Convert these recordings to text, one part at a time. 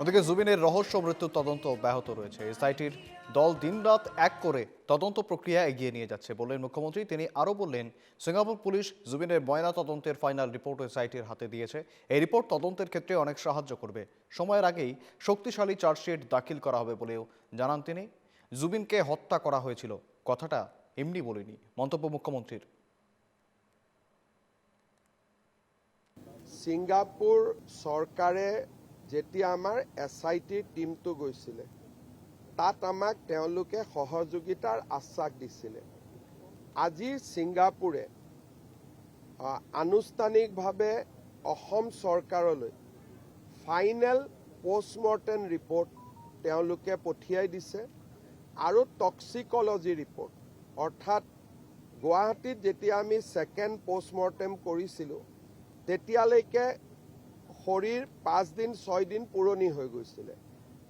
ওদিকে জুবিনের রহস্য মৃত্যুর তদন্ত অব্যাহত রয়েছে। এসআইটির দল দিনরাত এক করে তদন্ত প্রক্রিয়া এগিয়ে নিয়ে যাচ্ছে বললেন মুখ্যমন্ত্রী। তিনি আরও বললেন, সিঙ্গাপুর পুলিশ জুবিনের ময়না তদন্তের ফাইনাল রিপোর্ট এসআইটির হাতে দিয়েছে। এই রিপোর্ট তদন্তের ক্ষেত্রে অনেক সাহায্য করবে। সময়ের আগেই শক্তিশালী চার্জশিট দাখিল করা হবে বলেও জানান তিনি। জুবিনকে হত্যা করা হয়েছিল, কথাটা এমনি বলিনি মন্তব্য মুখ্যমন্ত্রীর। সিঙ্গাপুর চৰকাৰে যেতিয়া আমাৰ এছ আই টিৰ টীমটো গৈছিলে, তাত আমাক তেওঁলোকে সহযোগিতাৰ আশ্বাস দিছিলে। আজি ছিংগাপুৰে আনুষ্ঠানিকভাৱে অসম চৰকাৰলৈ ফাইনেল পষ্টমৰ্টেম ৰিপৰ্ট তেওঁলোকে পঠিয়াই দিছে আৰু টক্সিকলজি ৰিপৰ্ট। অৰ্থাৎ গুৱাহাটীত যেতিয়া আমি ছেকেণ্ড পষ্টমৰ্টেম কৰিছিলোঁ, তেতিয়ালৈকে শৰীৰ পাঁচদিন ছয়দিন পুৰণি হৈ গৈছিলে।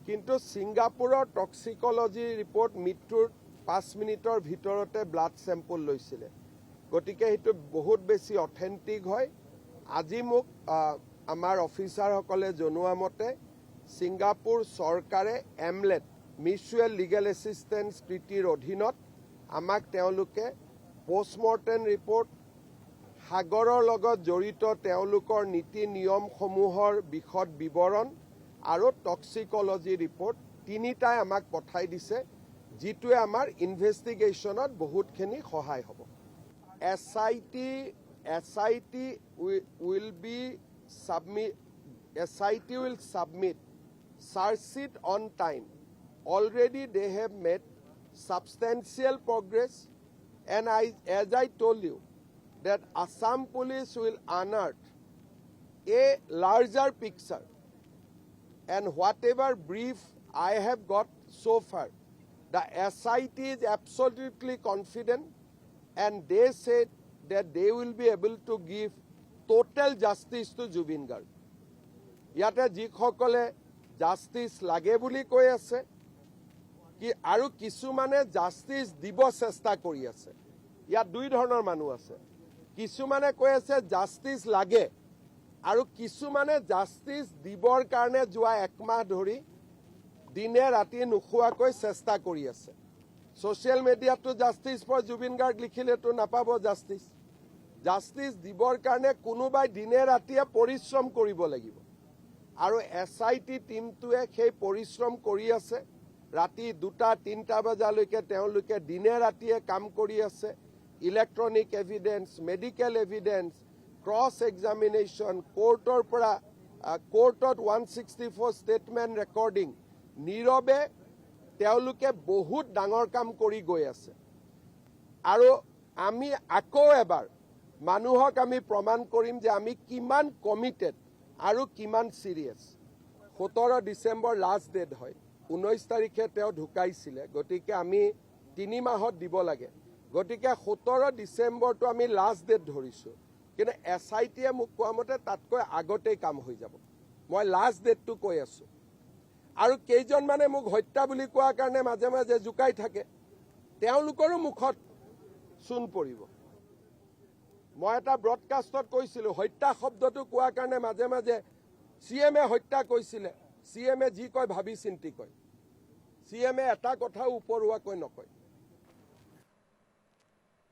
কিন্তু ছিংগাপুৰৰ টক্সিকলজি ৰিপৰ্ট মৃত্যুৰ পাঁচ মিনিটৰ ভিতৰতে ব্লাড চেম্পল লৈছিলে। গতিকে সেইটো বহুত বেছি অথেণ্টিক হয়। আজি মোক আমাৰ অফিচাৰসকলে জনোৱা মতে ছিংগাপুৰ চৰকাৰে এমলেট মিউচুৱেল লিগেল এছিষ্টেঞ্চ ট্ৰিটিৰ অধীনত আমাক তেওঁলোকে পষ্টমৰ্টেম ৰিপৰ্ট সাগৰৰ লগত জড়িত তেওঁলোকৰ নীতি নিয়মসমূহৰ বিশদ বিৱৰণ আৰু টক্সিকলজি ৰিপৰ্ট তিনিটাই আমাক পঠাই দিছে যিটোৱে আমাৰ ইনভেষ্টিগেশ্যনত বহুতখিনি সহায় হ'ব। S I T S I T will be submit S I T will submit chargesheet on time. Already they have made substantial progress and I, as I told you that Assam police will unearth a larger picture and whatever brief I have got so far, the SIT is absolutely confident and they said that they will be able to give total justice to Jubin Garg. ইয়াতে যিসকলে justice লাগে বুলি কৈ আছে কি আৰু কিছুমানে justice দিব চেষ্টা কৰি আছে ইয়াত দুই ধৰণৰ মানুহ আছে কিছুমানে কৈ আছে, জাষ্টিচ লাগে। আৰু কিছুমানে জাষ্টিচ দিবৰ কাৰণে যোৱা একমাহ ধৰি দিনে ৰাতি নোখোৱাকৈ চেষ্টা কৰি আছে। ছ'চিয়েল মিডিয়াতো জাষ্টিচ ফৰ জুবিন গাৰ্গ লিখিলেতো নাপাব জাষ্টিচ। জাষ্টিচ দিবৰ কাৰণে কোনোবাই দিনে ৰাতিয়ে পৰিশ্ৰম কৰিব লাগিব। আৰু এছ আই টি টীমটোৱে সেই পৰিশ্ৰম কৰি আছে। ৰাতি দুটা, তিনিটা বজালৈকে তেওঁলোকে দিনে ৰাতিয়ে কাম কৰি আছে। Electronic evidence medical evidence cross examination কোৰ্টৰ পৰা কোৰ্টত one sixty four statement recording নীৰৱে তেওঁলোকে বহুত ডাঙৰ কাম কৰি গৈ আছে আৰু আমি আকৌ এবাৰ মানুহক আমি প্ৰমাণ কৰিম যে আমি কিমান কমিটেড আৰু কিমান চিৰিয়াছ সোতৰ ডিচেম্বৰ লাষ্ট ডেট হয় ঊনৈছ তাৰিখে তেওঁ ঢুকাইছিলে গতিকে আমি তিনি মাহত দিব লাগে গতিকে সোতৰ ডিচেম্বৰটো আমি লাষ্ট ডেট ধৰিছোঁ। কিন্তু এছ আই টিয়ে মোক কোৱা মতে তাতকৈ আগতেই কাম হৈ যাব। মই লাষ্ট ডেটটো কৈ আছোঁ। আৰু কেইজনমানে মোক হত্যা বুলি কোৱাৰ কাৰণে মাজে মাজে জোকাই থাকে তেওঁলোকৰো মুখত চূণ পৰিব। মই এটা ব্ৰডকাষ্টত কৈছিলোঁ হত্যা শব্দটো কোৱাৰ কাৰণে মাজে মাজে চি এমে হত্যা কৈছিলে। চি এমে যি কয় ভাবি চিন্তি কয়। চি এমে এটা কথাও উপৰুৱাকৈ নকয়।